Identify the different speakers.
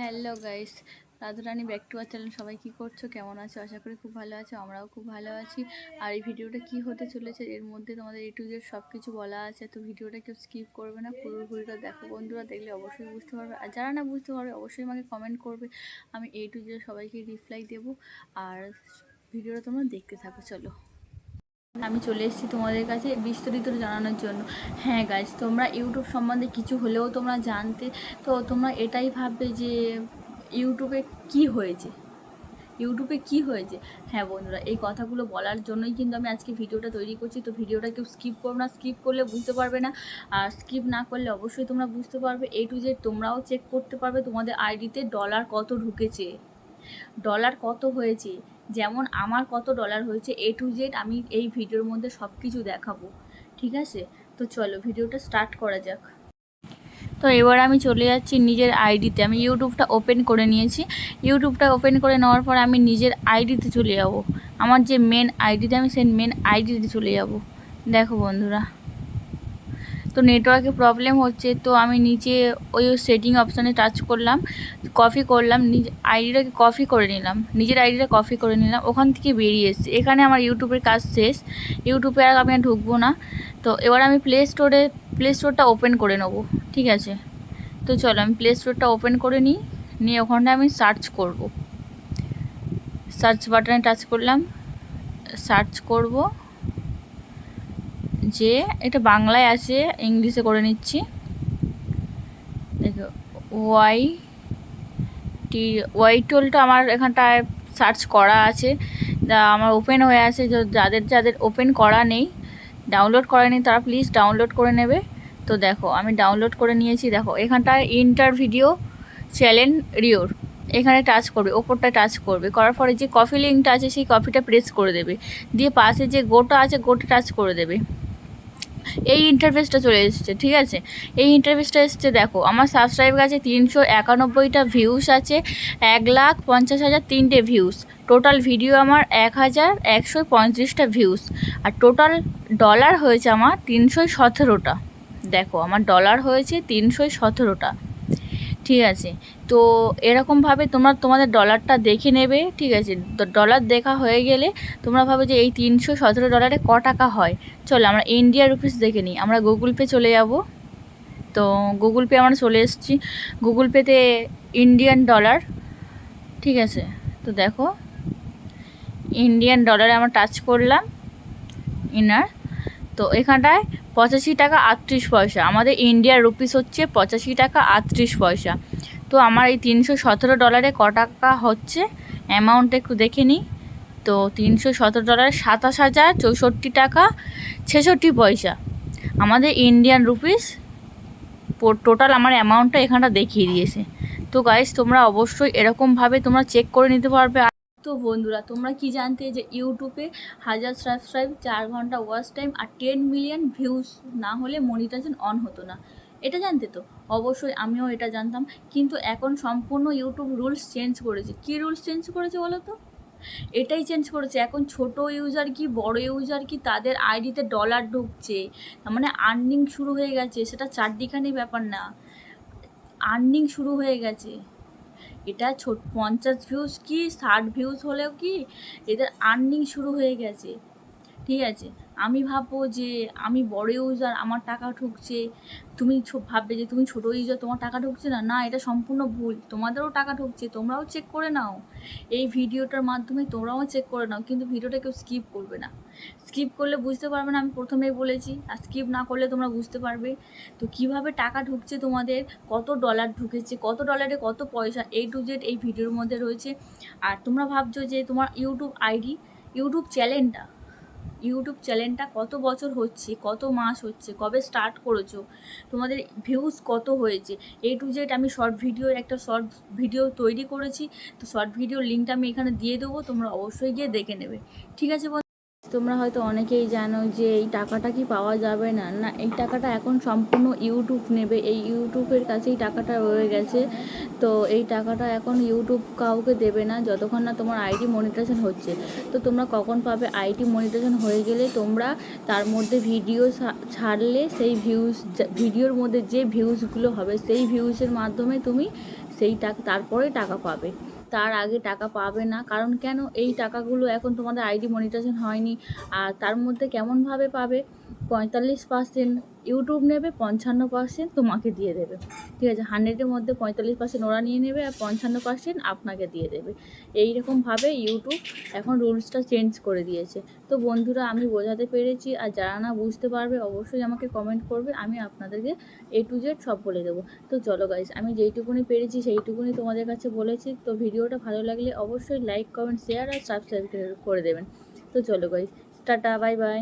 Speaker 1: Hello guys Radharani back to our channel, সবাই কি করছ? কেমন আছো? আশা করি খুব ভালো আছো, আমরাও খুব ভালো আছি। আর এই ভিডিওটা কি হতে চলেছে, এর মধ্যে তোমাদের এ টু জেড সব কিছু বলা আছে, তো ভিডিওটা কেউ স্কিপ করবে না, পুরো ভিডিওটা দেখো। বন্ধুরা দেখলে অবশ্যই বুঝতে পারবে, আর যারা না বুঝতে পারবে, অবশ্যই আমাকে কমেন্ট করবে। আমি এ টু জেড সবাইকে রিপ্লাই দেবো, আর ভিডিওটা তোমরা দেখতে থাকো, চলো। আমি চলে এসেছি তোমাদের কাছে বিস্তারিত জানানোর জন্য। হ্যাঁ গাইজ তোমরা ইউটিউব সম্বন্ধে কিছু হলেও তোমরা জানতে, তো তোমরা এটাই ভাববে যে ইউটিউবে কি হয়েছে? ইউটিউবে কি হয়েছে? হ্যাঁ বন্ধুরা, এই কথাগুলো বলার জন্যই কিন্তু আমি আজকে ভিডিওটা তৈরি করছি। তো ভিডিওটা কেউ স্কিপ করো না স্কিপ করলে বুঝতে পারবে না। আর স্কিপ না করলে অবশ্যই তোমরা বুঝতে পারবে। এ টু জেড তোমরাও চেক করতে পারবে তোমাদের আইডিতে ডলার কত ঢুকেছে। ডলার কত হয়েছে, যেমন আমার কত ডলার হয়েছে এ টু জেড আমি এই ভিডিওর মধ্যে সব কিছু দেখাবো, ঠিক আছে? তো চলো ভিডিওটা স্টার্ট করা যাক। তো এবার আমি চলে যাচ্ছি নিজের আইডিতে আমি ইউটিউবটা ওপেন করে নিয়েছি। ইউটিউবটা ওপেন করে নেওয়ার পর আমি নিজের আইডিতে চলে যাব। আমার যে মেন আইডিতে আমি সেই মেন আইডিতে চলে যাব। দেখো বন্ধুরা। তো নেটওয়ার্কে প্রবলেম হচ্ছে, তো আমি নিচে ওই সেটিং অপশানে টাচ করলাম কপি করলাম, নিজ আইডিটাকে কপি করে নিলাম, নিজের আইডিটা কপি করে নিলাম, ওখান থেকে বেরিয়ে এসেছি। এখানে আমার ইউটিউবের কাজ শেষ ইউটিউবে আর আমি ঢুকবো না। তো এবার আমি প্লে স্টোরে প্লে স্টোরটা ওপেন করে নেব, ঠিক আছে? তো চলো আমি প্লে স্টোরটা ওপেন করে নিই, নিয়ে ওখানটা আমি সার্চ করব। সার্চ বাটনে টাচ করলাম সার্চ করব। যে এটা বাংলায় আছে, ইংলিশে করে নিচ্ছি। দেখো, ওয়াই টি, ওয়াই টোলটা আমার এখানটায় সার্চ করা আছে। আমার ওপেন হয়ে আছে যাদের যাদের ওপেন করা নেই, ডাউনলোড করা নেই, তারা প্লিজ ডাউনলোড করে নেবে। তো দেখো, আমি ডাউনলোড করে নিয়েছি। দেখো, এখানটায় ইন্টার ভিডিও চ্যানেল রিওর। এখানে টাচ করবে ওপরটা টাচ করবে। করার পরে যে কফি লিঙ্কটা আছে, সেই কফিটা প্রেস করে দেবে। দিয়ে পাশে যে গোটা আছে, গোটা টাচ করে দেবে। এই ইন্টারফেসটা চলে এসেছে, ঠিক আছে? এই ইন্টারফেসটা এসছে, দেখো, আমার সাবস্ক্রাইব আছে তিনশো একানব্বইটা ভিউস আছে, এক লাখ পঞ্চাশ হাজার তিনটে ভিউস টোটাল ভিডিও আমার এক হাজার একশো পঁয়ত্রিশটা ভিউস আর টোটাল ডলার হয়েছে আমার তিনশো সতেরোটা, দেখো, আমার ডলার হয়েছে তিনশো সতেরোটা। ঠিক আছে। তো এরকমভাবে তোমরা তোমাদের ডলারটা দেখে নেবে, ঠিক আছে। ডলার দেখা হয়ে গেলে তোমরা ভাবে যে এই তিনশো সতেরো ডলারে ক টাকা হয়। চলো আমরা ইন্ডিয়া রুপিস দেখে নিই। আমরা গুগল পে চলে যাব। তো গুগল পে আমরা চলে এসেছি। গুগল পেতে ইন্ডিয়ান ডলার ঠিক আছে। তো দেখো ইন্ডিয়ান ডলারে আমরা টাচ করলাম। ইনার তো এখানটায় পঁচাশি টাকা আটত্রিশ পয়সা। আমাদের ইন্ডিয়ার রুপিস হচ্ছে পঁচাশি টাকা আটত্রিশ পয়সা। তো আমার এই তিনশো সতেরো ডলারে ক টাকা হচ্ছে অ্যামাউন্ট একটু দেখে নিই। তো তিনশো সতেরো ডলারে সাতাশ হাজার চৌষট্টি টাকা ছেষট্টি পয়সা। আমাদের ইন্ডিয়ান রুপিস টোটাল আমার অ্যামাউন্টটা এখানটা দেখিয়ে দিয়েছে। তো গাইস তোমরা অবশ্যই এরকমভাবে তোমরা চেক করে নিতে পারবে। তো বন্ধুরা, তোমরা কি জানতে যে ইউটিউবে হাজার সাবস্ক্রাইব চার ঘণ্টা ওয়াচ টাইম আর টেন মিলিয়ন ভিউজ না হলে মনিটাইজেশন অন হতো না। এটা জানতে তো? অবশ্যই আমিও এটা জানতাম। কিন্তু এখন সম্পূর্ণ ইউটিউব রুলস চেঞ্জ করেছে। কী রুলস চেঞ্জ করেছে বলো তো? এটাই চেঞ্জ করেছে। এখন ছোট ইউজার কি, বড় ইউজার কি, তাদের আইডিতে ডলার ঢুকছে। তার মানে আর্নিং শুরু হয়ে গেছে। সেটা চারদিখানি ব্যাপার না। আর্নিং শুরু হয়ে গেছে। এটা ছোট পঞ্চাশ ভিউজ কি, ষাট ভিউজ হলেও কি, এদের আর্নিং শুরু হয়ে গেছে। ঠিক আছে? আমি ভাববো যে আমি বড় ইউজার আমার টাকা ঢুকছে। তুমি ভাববে যে তুমি ছোটো ইউজার তোমার টাকা ঢুকছে না? না, এটা সম্পূর্ণ ভুল। তোমাদেরও টাকা ঢুকছে, তোমরাও চেক করে নাও। এই ভিডিওটার মাধ্যমে তোমরাও চেক করে নাও, কিন্তু ভিডিওটা কেউ স্কিপ করবে না। স্কিপ করলে বুঝতে পারবে না, আমি প্রথমেই বলেছি, আর স্কিপ না করলে তোমরা বুঝতে পারবে। তো কীভাবে টাকা ঢুকছে তোমাদের, কত ডলার ঢুকেছে, কত ডলারে কত পয়সা এই টু জেড এই ভিডিওর মধ্যে রয়েছে। আর তোমরা ভাবছ যে তোমার ইউটিউব আইডি ইউটিউব চ্যানেলটা ইউটিউব চ্যানেলটা কত বছর হচ্ছে, কত মাস হচ্ছে, কবে স্টার্ট করেছ, তোমাদের ভিউজ কত হয়েছে? এ টু জেড আমি শর্ট ভিডিওর একটা শর্ট ভিডিও তৈরি করেছি। তো শর্ট ভিডিওর লিঙ্কটা আমি এখানে দিয়ে দেবো, তোমরা অবশ্যই গিয়ে দেখে নেবে। ঠিক আছে তোমরা হয়তো অনেকেই জানো যে এই টাকাটা কি পাওয়া যাবে না। না, এই টাকাটা এখন সম্পূর্ণ ইউটিউব নেবে। এই ইউটিউবের কাছেই টাকাটা রয়ে গেছে। তো এই টাকাটা এখন ইউটিউব কাউকে দেবে না, যতক্ষণ না তোমার আইডি মনিটাইজেশন হচ্ছে। তো তোমরা কখন পাবে আইটি মনিটাইজেশন হয়ে গেলে তোমরা তার মধ্যে ভিডিও ছাড়লে সেই ভিউজ ভিডিওর মধ্যে যে ভিউজগুলো হবে, সেই ভিউজের মাধ্যমে তুমি সেই টাকা তারপরেই টাকা পাবে। তার আগে টাকা পাবে না। কারণ কেন? এই টাকাগুলো এখন তোমাদের আইডি মনিটাইজেশন হয়নি। আর তার মধ্যে কেমনভাবে পাবে? পঁয়তাল্লিশ পার্সেন্ট ইউটিউব নেবে, পঞ্চান্ন পার্সেন্ট তোমাকে দিয়ে দেবে। ঠিক আছে হান্ড্রেডের মধ্যে পঁয়তাল্লিশ পার্সেন্ট ওরা নিয়ে নেবে আর পঞ্চান্ন পার্সেন্ট আপনাকে দিয়ে দেবে। এই রকমভাবে ইউটিউব এখন রুলসটা চেঞ্জ করে দিয়েছে। তো বন্ধুরা, আমি বোঝাতে পেরেছি আর যারা না বুঝতে পারবে, অবশ্যই আমাকে কমেন্ট করবে, আমি আপনাদেরকে এ টু জেড সব বলে দেবো। তো চলো গাইজ আমি যেইটুকুনি পেরেছি সেইটুকুনি তোমাদের কাছে বলেছি। তো ভিডিওটা ভালো লাগলে অবশ্যই লাইক কমেন্ট শেয়ার আর সাবস্ক্রাইব করে দেবেন। তো চলো গাইজ টাটা বাই বাই